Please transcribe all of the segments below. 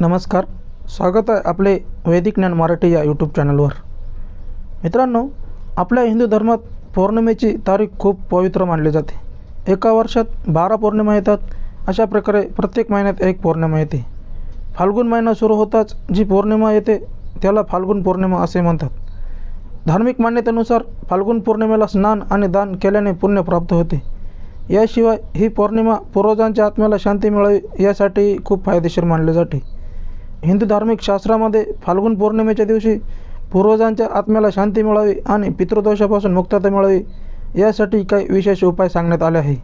नमस्कार. स्वागत आहे आपले वैदिक ज्ञान मराठी या यूट्यूब चॅनलवर मित्रांनो आपल्या हिंदू धर्मात पौर्णिमेची तारीख खूप पवित्र मानली जाते. एका वर्षात बारा पौर्णिमा येतात. अशा प्रकारे प्रत्येक महिन्यात एक पौर्णिमा येते. फाल्गुन महिना सुरू होताच जी पौर्णिमा येते त्याला फाल्गुन पौर्णिमा असे म्हणतात. धार्मिक मान्यतेनुसार फाल्गुन पौर्णिमेला स्नान आणि दान केल्याने पुण्य प्राप्त होते. याशिवाय ही पौर्णिमा पूर्वजांच्या आत्म्याला शांती मिळावी यासाठी खूप फायदेशीर मानले जाते. हिंदू धार्मिक शास्त्रामध्ये फाल्गुन पौर्णिमेच्या दिवशी पूर्वजांच्या आत्म्याला शांती मिळावी आणि पितृदोषापासून मुक्तता मिळावी यासाठी काही विशेष उपाय सांगण्यात आले आहे.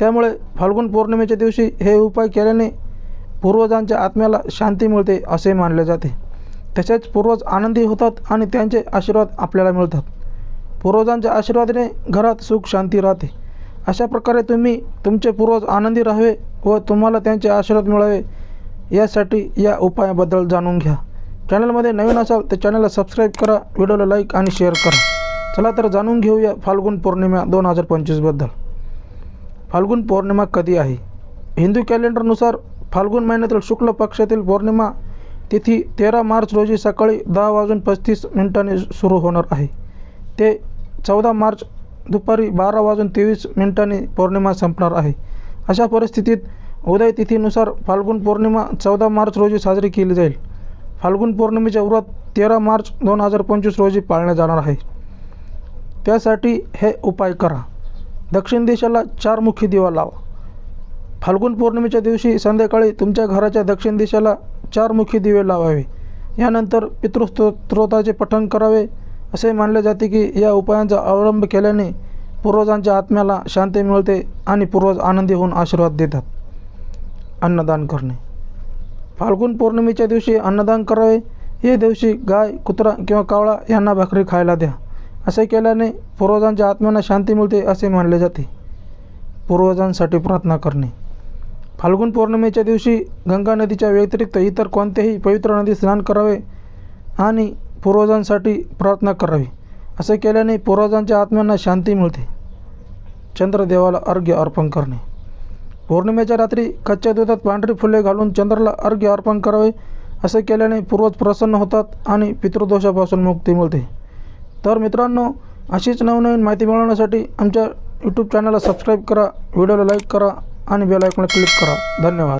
त्यामुळे फाल्गुन पौर्णिमेच्या दिवशी हे उपाय केल्याने पूर्वजांच्या आत्म्याला शांती मिळते असे मानले जाते. तसेच पूर्वज आनंदी होतात आणि त्यांचे आशीर्वाद आपल्याला मिळतात. पूर्वजांच्या आशीर्वादाने घरात सुख शांती राहते. अशा प्रकारे तुम्ही तुमचे पूर्वज आनंदी राहावे व तुम्हाला त्यांचे आशीर्वाद मिळावे यासाठी या उपायाबद्दल जाणून घ्या. चॅनलमध्ये नवीन असाल तर चॅनलला सबस्क्राईब करा व्हिडिओला लाईक आणि शेअर करा. चला तर जाणून घेऊया फाल्गुन पौर्णिमा दोन हजार पंचवीसबद्दल फाल्गुन पौर्णिमा कधी आहे? हिंदू कॅलेंडरनुसार फाल्गुन महिन्यातील शुक्ल पक्षातील पौर्णिमा तिथी तेरा मार्च रोजी सकाळी दहा वाजून पस्तीस मिनिटांनी सुरू होणार आहे. ते चौदा मार्च दुपारी बारा वाजून तेवीस मिनिटांनी पौर्णिमा संपणार आहे. अशा परिस्थितीत उदय तिथीनुसार फाल्गुन पौर्णिमा चौदा मार्च रोजी साजरी केली जाईल. फाल्गुन पौर्णिमेचे व्रत तेरा मार्च दोन हजार पंचवीस रोजी पाळण्यात जाणार आहे. त्यासाठी हे उपाय करा. दक्षिण दिशेला चारमुखी दिवा लावा. फाल्गुन पौर्णिमेच्या दिवशी संध्याकाळी तुमच्या घराच्या दक्षिण दिशेला चारमुखी दिवे लावावे. यानंतर पितृस्तोत्राचे पठण करावे. असे मानले जाते की या उपायांचा अवलंब केल्याने पूर्वजांच्या आत्म्याला शांती मिळते आणि पूर्वज आनंदी होऊन आशीर्वाद देतात. अन्नदान करणे. फाल्गुन पौर्णिमेच्या दिवशी अन्नदान करावे या दिवशी गाय कुत्रा किंवा कावळा यांना भाकरी खायला द्या. असे केल्याने पूर्वजांच्या आत्म्यांना शांती मिळते असे मानले जाते. पूर्वजांसाठी प्रार्थना करणे. फाल्गुन पौर्णिमेच्या दिवशी गंगा नदीच्या व्यतिरिक्त इतर कोणत्याही पवित्र नदीत स्नान करावे आणि पूर्वजांसाठी प्रार्थना करावी. असे केल्याने पूर्वजांच्या आत्म्यांना शांती मिळते. चंद्रदेवाला अर्घ्य अर्पण करणे. पौर्णिमेच्या रात्री कच्च्या दुधात पांढरी फुले घालून चंद्राला अर्घ्य अर्पण करावे असे केल्याने पूर्वज प्रसन्न होतात आणि पितृदोषापासून मुक्ती मिळते. तर मित्रांनो अशीच नवनवीन माहिती मिळवण्यासाठी आमच्या यूट्यूब चॅनलला सबस्क्राईब करा व्हिडिओला लाईक करा आणि बेल आयकॉनला क्लिक करा. धन्यवाद.